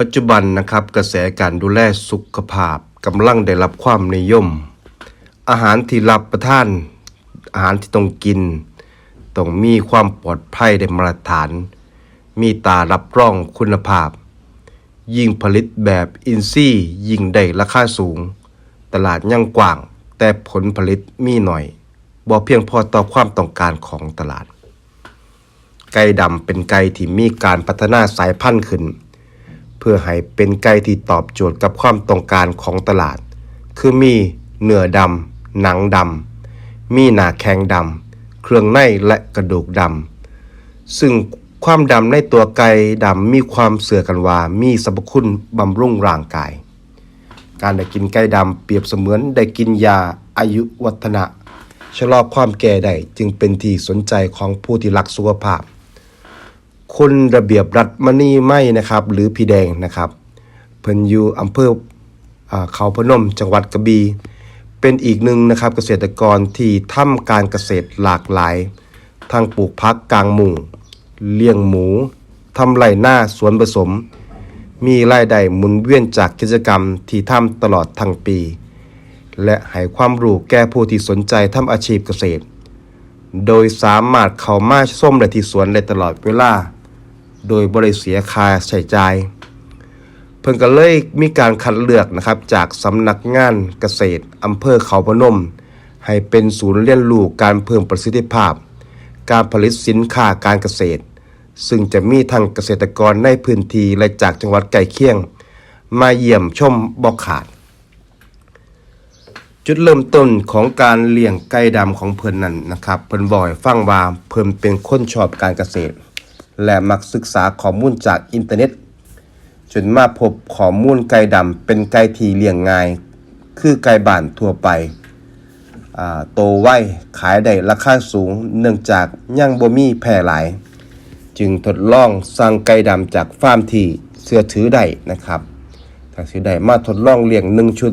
ปัจจุบันนะครับกระแสการดูแลสุขภาพกำลังได้รับความนิยม อาหารที่รับประทาน อาหารที่ต้องกินต้องมีความปลอดภัยได้มาตรฐาน มีตารับรองคุณภาพ ยิ่งผลิตแบบอินทรีย์ยิ่งได้ราคาสูง ตลาดยังกว้าง แต่ผลผลิตมีหน่อยบ่เพียงพอต่อความต้องการของตลาด ไก่ดำเป็นไก่ที่มีการพัฒนาสายพันธุ์ขึ้น พื่อให้เป็นไก่ที่ตอบโจทย์กับความต้องการของตลาด คือมีเนื้อดำ หนังดำ มีหนาแข็งดำ เครื่องในและกระดูกดำ ซึ่งความดำในตัวไก่ดำมีความเสื่อกันว่ามีสรรพคุณบำรุงร่างกาย การได้กินไก่ดำเปรียบเสมือนได้กินยาอายุวัฒนะชะลอความแก่ได้จึงเป็นที่สนใจของผู้ที่รักสุขภาพ คุณระเบียบรัฐมณีไม่นะครับ หรือพี่แดงนะครับ เพิ่นอยู่อำเภอเขาพนมจังหวัดกระบี่เป็นอีกหนึ่งนะครับเกษตรกรที่ทำการเกษตรหลากหลาย ทั้งปลูกพักกลางมุงเลี้ยงหมูทำไรหน้าสวนผสม มีรายได้หมุนเวียนจากกิจกรรมที่ทำตลอดทั้งปี และให้ความรู้แก่ผู้ที่สนใจทำอาชีพเกษตร โดยสามารถเข้ามาส้มได้ที่สวนได้ตลอดเวลา โดยบริเสียค่าใช้จ่าย เพิ่นก็เลยมีการคัดเลือกนะครับจากสำนักงานเกษตรอำเภอเขาพนม ให้เป็นศูนย์เรียนรู้การเพิ่มประสิทธิภาพ การผลิตสินค้าการเกษตร ซึ่งจะมีทั้งเกษตรกรในพื้นที่และจากจังหวัดใกล้เคียง มาเยี่ยมชมบ่ขาดจุดเริ่มต้นของการเลี้ยงไก่ดำของเพิ่นนั่นนะครับ เพิ่นบอกให้ฟังว่าเพิ่นเป็นคนชอบการเกษตร และมักศึกษาข้อมูลจากอินเทอร์เน็ต จนมาพบข้อมูลไก่ดำเป็นไก่ที่เลี้ยงง่าย คือไก่บ้านทั่วไปโตไวขายได้ราคาสูงเนื่องจากยังบ่มีแพร่หลาย จึงทดลองสั่งไก่ดำจากฟาร์มที่เชื่อถือได้นะครับถ้าซื้อได้มาทดลองเลี้ยงหนึ่งชุด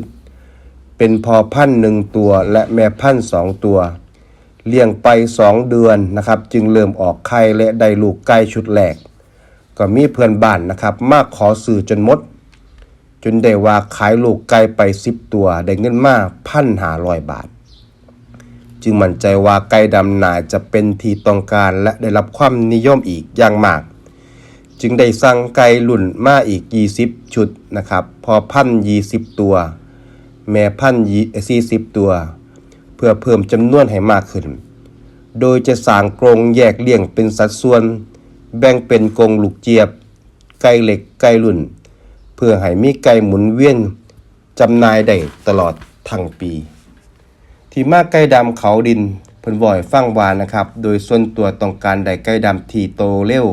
เป็นพอพันธุ์หนึ่งตัวและแม่พันธุ์สองตัว เลี้ยงไปสองเดือนนะครับ จึงเริ่มออกไข่และได้ลูกไก่ชุดแรกก็มีเพื่อนบ้านนะครับมาขอซื้อจนหมด จนได้ว่าขายลูกไก่ไปสิบตัว ได้เงินมาพันหาร้อยบาท จึงมั่นใจว่าไก่ดำนาจะเป็นที่ต้องการและได้รับความนิยมอีกอย่างมาก จึงได้สั่งไก่รุ่นมาอีก 20 ชุดนะครับ พอพันยี่สิบตัว แม่พันยี่สี่สิบตัว พื่อเพิ่มจำนวนให้มากขึ้น โดยจะสร้างกรงแยกเลี้ยงเป็นสัดส่วน แบ่งเป็นกรงลูกเจี๊ยบ ไก่เหล็กไก่รุ่น เพื่อให้มีไก่หมุนเวียนจำหน่ายได้ตลอดทั้งปี ที่มาไก่ดำเขาดินเพิ่นบ่อยฟังวานนะครับ โดยส่วนตัวต้องการได้ไก่ดำที่โตเร็ว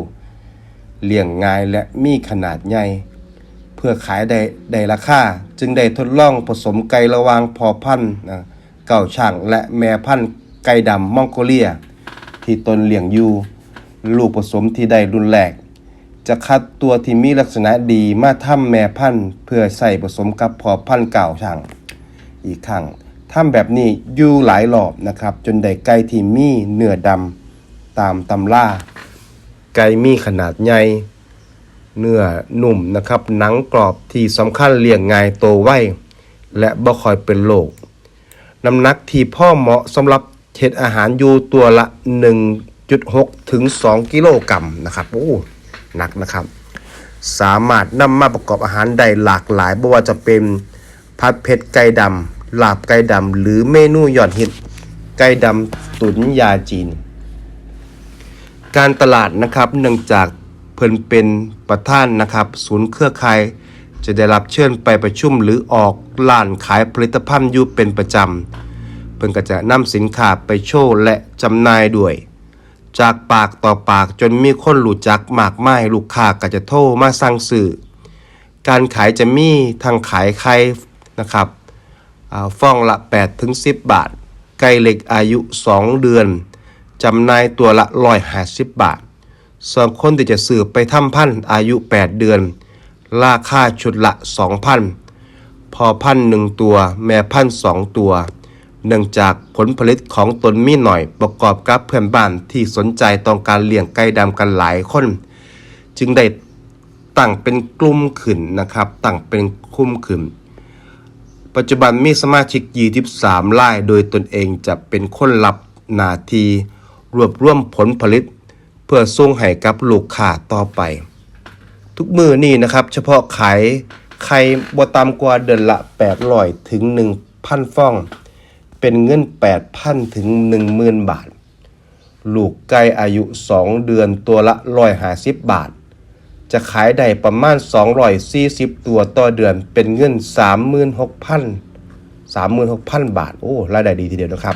เลี้ยงง่ายและมีขนาดใหญ่เพื่อขายได้ได้ราคาจึงได้ทดลองผสมไก่ระวางพอพันธุ์นะ เก่าช่างและแม่พันธุ์ไก่ดำมองโกเลีย ที่ตนเลี้ยงอยู่ ลูกผสมที่ได้รุ่นแรก จะคัดตัวที่มีลักษณะดีมาทำแม่พันธุ์เพื่อใส่ผสมกับพอพันธุ์เก่าช่างอีกครั้งทำแบบนี้อยู่หลายรอบนะครับ จนได้ไก่ที่มีเนื้อดำตามตำล่า ไก่มีขนาดใหญ่เนื้อนุ่มนะครับ หนังกรอบที่สำคัญเลี้ยงง่ายโตไวและบ่คอยเป็นโรค น้ำหนักที่พ่อเหมาะสำหรับเฮ็ดอาหารอยู่ตัวละ 1.6 ถึง 2 กิโลกรัมนะครับโอ้หนักนะครับ สามารถนำมาประกอบอาหารได้หลากหลายไม่ว่าจะเป็นผัดเผ็ดไก่ดำลาบไก่ดำหรือเมนูยอดฮิตไก่ดำตุ๋นยาจีน การตลาดนะครับเนื่องจากเพิ่นเป็นประธานนะครับ ศูนย์เครือข่าย จะได้รับเชิญไปประชุมหรือออกร้านขายผลิตภัณฑ์อยู่เป็นประจำ เพิ่นก็จะนำสินค้าไปโชว์และจำหน่ายด้วย จากปากต่อปากจนมีคนรู้จักมากมายลูกค้าก็จะโทรมาสั่งซื้อการขายจะมีทางขายไข่นะครับฟองละ 8 ถึง 10 บาท ไก่เหล็กอายุ 2 เดือน จำหน่ายตัวละ150 บาทส่วนคนที่จะซื้อไปทำพันธุ์อายุ 8 เดือน ราคาชุดละ 2,000 พอพันหนึ่งตัว แม่พันสองตัว เนื่องจากผลผลิตของตนมีหน่อยประกอบกับเพื่อนบ้านที่สนใจต้องการเลี้ยงไก่ดำกันหลายคน จึงได้ตั้งเป็นกลุ่มขึ้นนะครับ ตั้งเป็นคุ้มขึ้น ปัจจุบันมีสมาชิก 23ราย โดยตนเองจะเป็นคนรับหนาทีรวบรวมผลผลิต เพื่อส่งให้กับลูกค้าต่อไป ทุกมือนี่นะครับ เฉพาะขายไข่บ่ต่ำกว่าเดือนละ800ถึง 1,000ฟอง เป็นเงิน 8,000 ถึง 10,000 บาท ลูกไก่อายุ 2 เดือนตัวละ 150 บาท จะขายได้ประมาณ 240 ตัวต่อเดือนเป็นเงิน 36,000 36,000 บาท โอ้ รายได้ดีทีเดียวนะครับ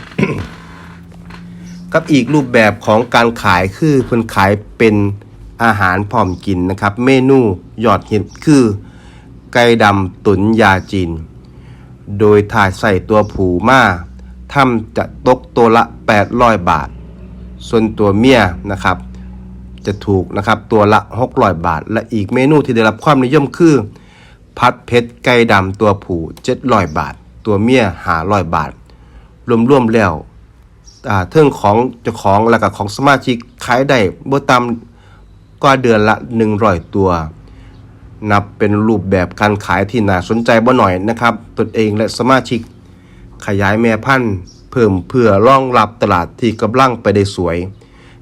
กับอีกรูปแบบของการขายคือเพิ่นขายเป็น อาหารพร้อมกินนะครับ เมนูยอดฮิตคือ ไก่ดำตุ๋นยาจีน โดยถ่ายใส่ตัวผูมาทำจะตกตัวละ 800 บาท ส่วนตัวเมียนะครับ จะถูกนะครับตัวละ 600 บาท และอีกเมนูที่ได้รับความนิยมคือ พัดเพชรไก่ดำตัวผู700 บาท ตัวเมีย500บาท รวมๆแล้วเทิงของเจ้าของแล้วก็ของสมาชิกขายได้บ่ต่ำ กว่าเดือนละ100ตัว นับเป็นรูปแบบการขายที่น่าสนใจบ่หน่อยนะครับ ตนเองและสมาชิก ขยายแม่พันธุ์เพิ่มเพื่อรองรับตลาดที่กำลังไปได้สวย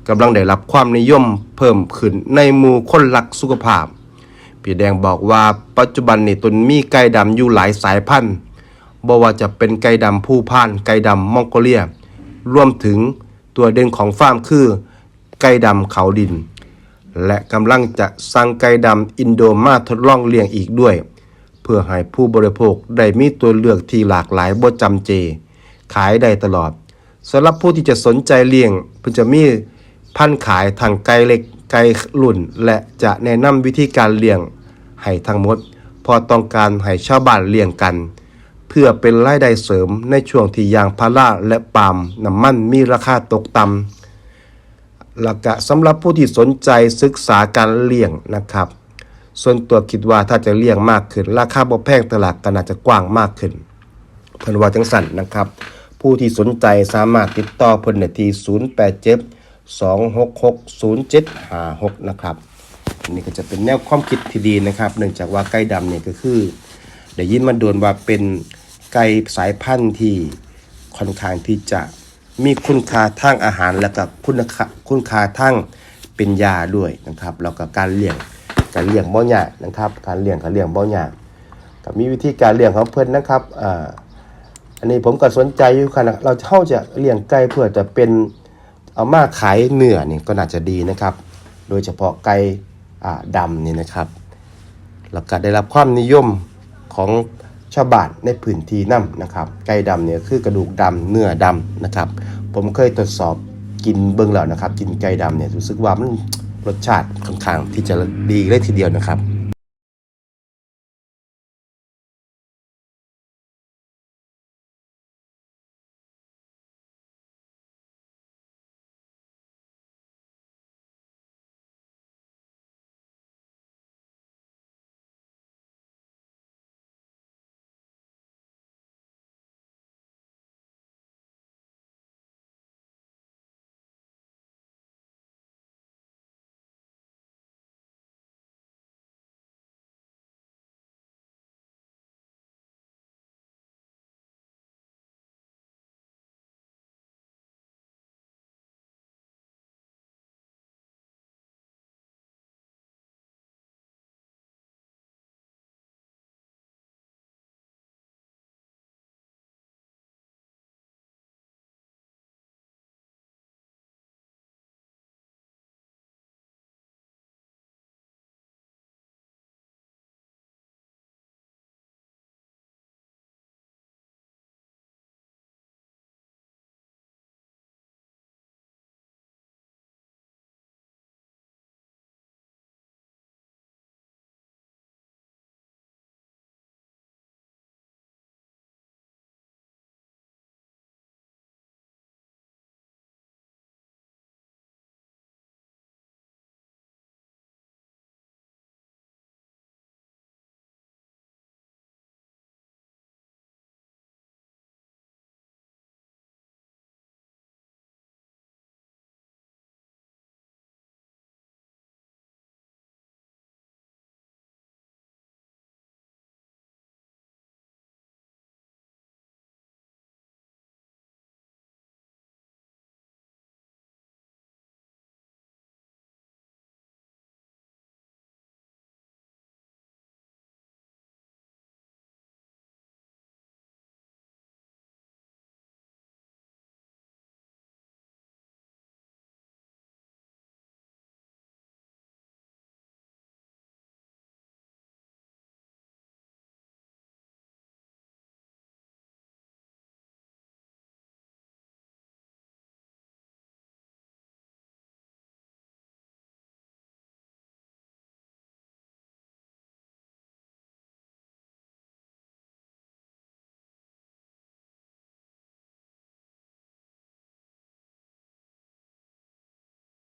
กำลังได้รับความนิยมเพิ่มขึ้นในหมู่คนรักสุขภาพพี่แดงบอกว่าปัจจุบันนี่ตนมีไก่ดำอยู่หลายสายพันธุ์บ่ว่าจะเป็นไก่ดำผู้พาน ไก่ดำมองโกเลีย รวมถึงตัวเด่นของฟาร์มคือ ไก่ดำเขาดิน และกำลังจะสั่งไก่ดำอินโดมาทดลองเลี้ยงอีกด้วย เพื่อให้ผู้บริโภคได้มีตัวเลือกที่หลากหลายบ่จำเจ ขายได้ตลอดสำหรับผู้ที่จะสนใจเลี้ยงเพิ่นจะมีพันขายทางไก่เล็กไก่รุ่น และจะแนะนำวิธีการเลี้ยงให้ทั้งหมด พอต้องการให้ชาวบ้านเลี้ยงกัน เพื่อเป็นรายได้เสริมในช่วงที่ยางพาราและปาล์มน้ำมันมีราคาตกต่ำ หลักกะสำหรับผู้ที่สนใจศึกษาการเลี้ยงนะครับ ส่วนตัวคิดว่าถ้าจะเลี้ยงมากขึ้น ราคาบ่แพงตลาดก็น่าจะกว้างมากขึ้นเพิ่นว่าจังสั่นนะครับ ผู้ที่สนใจสามารถติดต่อเพิ่นได้ที่0872660756 นะครับอันนี้ก็จะเป็นแนวความคิดที่ดีนะครับ เนื่องจากว่าไก่ดำเนี่ยก็คือได้ยินมาโดนว่าเป็นไก่สายพันธุ์ที่ค่อนข้างที่จะ มีคุณค่าทางอาหารและก็คุณค่าคุณค่าทางเป็นยาด้วยนะครับแล้วก็การเลี้ยงการเลี้ยงบ่ยากนะครับ การเลี้ยงการเลี้ยงบ่ยากก็มีวิธีการเลี้ยงของเพิ่นนะครับอ่าอันนี้ผมก็สนใจอยู่ขนาดเราเท่าจะเลี้ยงไก่เพื่อจะเป็นเอามาขายเนื้อนี่ก็น่าจะดีนะครับ โดยเฉพาะไก่อ่าดำนี่นะครับ แล้วก็ได้รับความนิยมของ ชาวบ้านในพื้นที่นั่นะครับ ไก่ดำเนี่ยคือกระดูกดำเนื้อดำนะครับ ผมเคยตรวจสอบกินเบิ่งแล้วนะครับ กินไก่ดำเนี่ยรู้สึกว่ามันรสชาติค่อนข้างที่จะดีเลยทีเดียวนะครับ